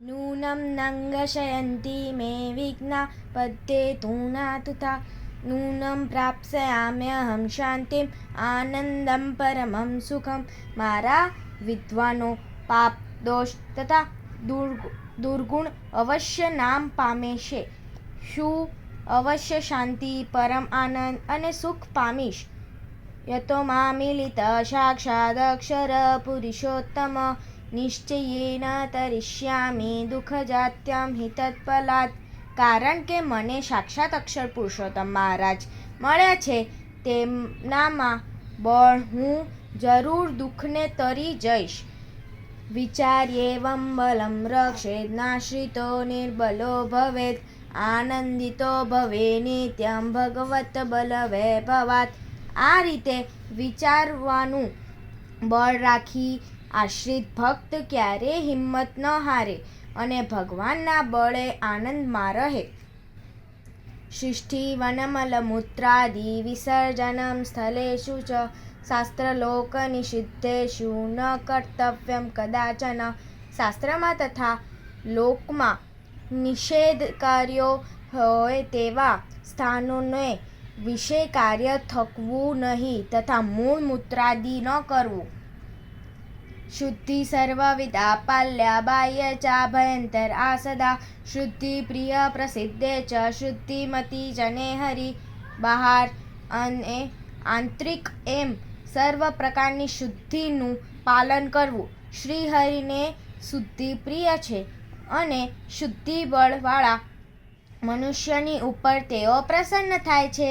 नूनं नङ्गशयन्ति मे विघ्ना पद्ये तथा। नूनं प्राप्स्याम्यहं શાંતિમ આનંદમ પરમમ સુખમ મારા વિદ્વાનો પાપ દોષ તથા દુર્ગુણ અવશ્ય નામ પામે છે શું અવશ્ય શાંતિ પરમ આનંદ અને સુખ પામીશ યતો મામિલિત સાક્ષાદ અક્ષર પુરુષોત્તમ નિશ્ચયેન તરિષ્યામિ દુઃખજાત્યં હિ તત્ફલાત કારણ કે મને સાક્ષાત અક્ષર પુરુષોત્તમ મહારાજ મળ્યા છે તેમનામાં બળ હું જરૂર દુઃખને તરી જઈશ વિચાર્યે બલમ રક્ષેદ નાશ્રિતો નિર્બલો ભવેદ આનંદિતો ભવે નિત્યમ ભગવત બલ વૈભવાત આ રીતે વિચારવાનું બળ રાખી આશ્રિત ભક્ત ક્યારેય હિંમત ન હારે અને ભગવાનના બળે આનંદમાં રહે. સૃષ્ટિવનમલમૂત્રાદિ વિસર્જનમ સ્થલેષુ ચ શાસ્ત્રલોકનિષિદ્ધેષુ ન કર્તવ્યમ કદાચન. શાસ્ત્રમાં તથા લોકમાં નિષેધ કાર્યો હોય તેવા સ્થાનોને વિશે કાર્ય થકવું નહીં તથા મૂળ મૂત્રાદિ ન કરવું. શુદ્ધિ સર્વવિદા પાલ્યા બાહ્ય ચાભયંતર આ સદા શુદ્ધિ પ્રિય પ્રસિદ્ધે ચ શુદ્ધિમતી જને હરિ બહાર અને આંતરિક એમ સર્વ પ્રકારની શુદ્ધિનું પાલન કરવું શ્રી હરિને શુદ્ધિ પ્રિય છે અને શુદ્ધિ બળવાળા મનુષ્યની ઉપર તેઓ પ્રસન્ન થાય છે